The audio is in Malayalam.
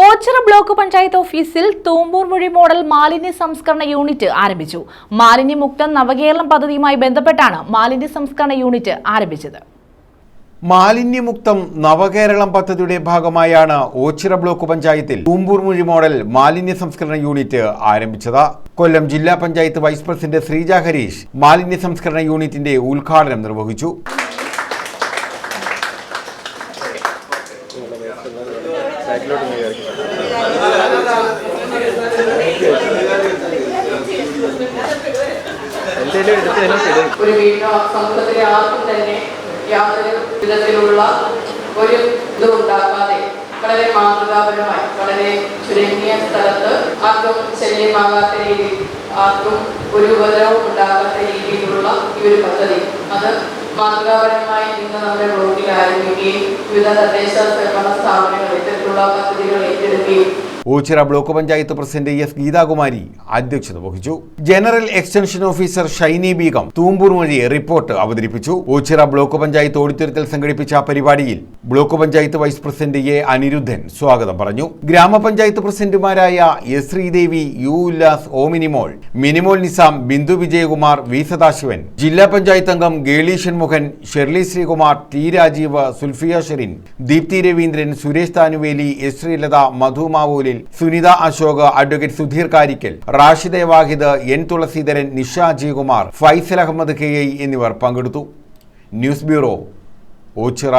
ഓച്ചിറ ബ്ലോക്ക് പഞ്ചായത്ത് ഓഫീസിൽ തൂമ്പൂർ മൊഴി മോഡൽ മാലിന്യ സംസ്കരണ യൂണിറ്റ് ആരംഭിച്ചു. മാലിന്യമുക്ത നവകേരളം പദ്ധതിയുമായി ബന്ധപ്പെട്ടാണ് മാലിന്യ സംസ്കരണ യൂണിറ്റ് ആരംഭിച്ചത്. മാലിന്യമുക്തം നവകേരളം പദ്ധതിയുടെ ഭാഗമായാണ് ഓച്ചിറ ബ്ലോക്ക് പഞ്ചായത്തിൽ തൂമ്പൂർമുഴി മോഡൽ മാലിന്യ സംസ്കരണ യൂണിറ്റ് ആരംഭിച്ചത്. കൊല്ലം ജില്ലാ പഞ്ചായത്ത് വൈസ് പ്രസിഡന്റ് ശ്രീജ ഹരീഷ് മാലിന്യ സംസ്കരണ യൂണിറ്റിന്റെ ഉദ്ഘാടനം നിർവഹിച്ചു. ഒരു വീടിനോ സമൂഹത്തിലെ ആർക്കും തന്നെ യാതൊരു വിധത്തിലുള്ള ഒരു ഇതും ഉണ്ടാക്കാതെ വളരെ മാതൃകാപരമായി വളരെ ചുരുങ്ങിയ സ്ഥലത്ത് ആർക്കും ശല്യമാകാത്ത രീതിയിൽ ആർക്കും ഒരു ഉപദ്രവം ഉണ്ടാകാത്ത രീതിയിലുള്ള ഈ ഒരു പദ്ധതി. അത് മാതൃകാപരമായി ഇന്ന് നമ്മുടെ ബ്ലോക്കിൽ ആരംഭിക്കുകയും വിവിധ തദ്ദേശ സ്ഥാപനങ്ങൾ ഇത്തരത്തിലുള്ള പദ്ധതികൾ ഏറ്റെടുക്കുകയും Ochira block panchayat president S Geethakumari അധ്യക്ഷത വഹിച്ചു. General extension officer Shiny Beegum Thoompoor വഴി റിപ്പോർട്ട് അവതരിപ്പിച്ചു. ഓച്ചിറ ബ്ലോക്ക് പഞ്ചായത്ത് ഓഡിറ്റോറിയത്തിൽ സംഘടിപ്പിച്ച പരിപാടിയിൽ block panchayat vice president A Anirudhan സ്വാഗതം പറഞ്ഞു. ഗ്രാമപഞ്ചായത്ത് പ്രസിഡന്റുമാരായ S Sreedevi U Ullas O Minimol Minimol Nizam Bindu Vijayakumar V Sadasivan ജില്ലാ പഞ്ചായത്ത് അംഗം Geli Shanmukhan Sherly Sreekumar T Rajeev Sulfiya Sherin Deepthi Raveendran Suresh Thanuveli S Sreelatha Madhu Mavoolil Sunitha Ashok advocate Sudheer Karikkal റാഷിദെ വാഹിദ് എൻ തുളസീധരൻ നിഷ ജികുമാർ ഫൈസൽ അഹമ്മദ് കെ എന്നിവർ പങ്കെടുത്തു. News bureau Ochira.